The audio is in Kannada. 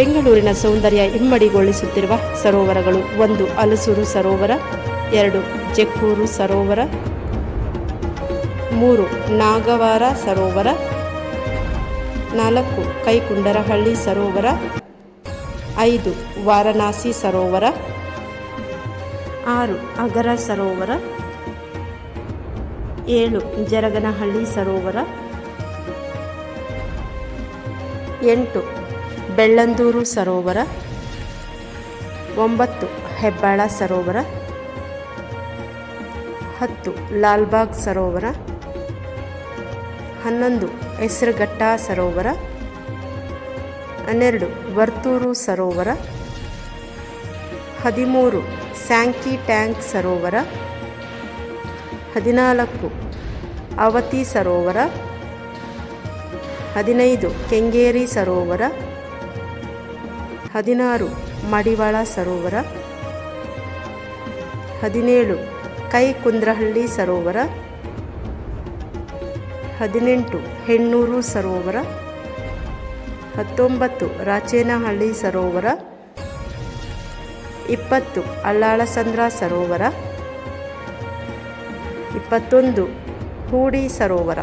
ಬೆಂಗಳೂರಿನ ಸೌಂದರ್ಯ ಇಮ್ಮಡಿಗೊಳಿಸುತ್ತಿರುವ ಸರೋವರಗಳು ಒಂದು ಅಲಸೂರು ಸರೋವರ, ಎರಡು ಜಕ್ಕೂರು ಸರೋವರ, ಮೂರು ನಾಗವಾರ ಸರೋವರ, ನಾಲ್ಕು ಕೈಕುಂಡರಹಳ್ಳಿ ಸರೋವರ, ಐದು ವಾರಣಾಸಿ ಸರೋವರ, ಆರು ಅಗರ ಸರೋವರ, ಏಳು ಜರಗನಹಳ್ಳಿ ಸರೋವರ, ಎಂಟು ಬೆಳ್ಳಂದೂರು ಸರೋವರ, ಒಂಬತ್ತು ಹೆಬ್ಬಾಳ ಸರೋವರ, ಹತ್ತು ಲಾಲ್ಬಾಗ್ ಸರೋವರ, ಹನ್ನೊಂದು ಹೆಸರುಘಟ್ಟ ಸರೋವರ, ಹನ್ನೆರಡು ವರ್ತೂರು ಸರೋವರ, ಹದಿಮೂರು ಸ್ಯಾಂಕಿ ಟ್ಯಾಂಕ್ ಸರೋವರ, ಹದಿನಾಲ್ಕು ಅವತಿ ಸರೋವರ, ಹದಿನೈದು ಕೆಂಗೇರಿ ಸರೋವರ ಹದಿನಾರು, ಮಡಿವಾಳ ಸರೋವರ. ಹದಿನೇಳು, ಕೈಕುಂದ್ರಹಳ್ಳಿ ಸರೋವರ. ಹದಿನೆಂಟು, ಹೆಣ್ಣೂರು ಸರೋವರ. ಹತ್ತೊಂಬತ್ತು, ರಾಚೇನಹಳ್ಳಿ ಸರೋವರ. ಇಪ್ಪತ್ತು, ಅಲ್ಲಾಳಸಂದ್ರ ಸರೋವರ. ಇಪ್ಪತ್ತೊಂದು, ಹೂಡಿ ಸರೋವರ.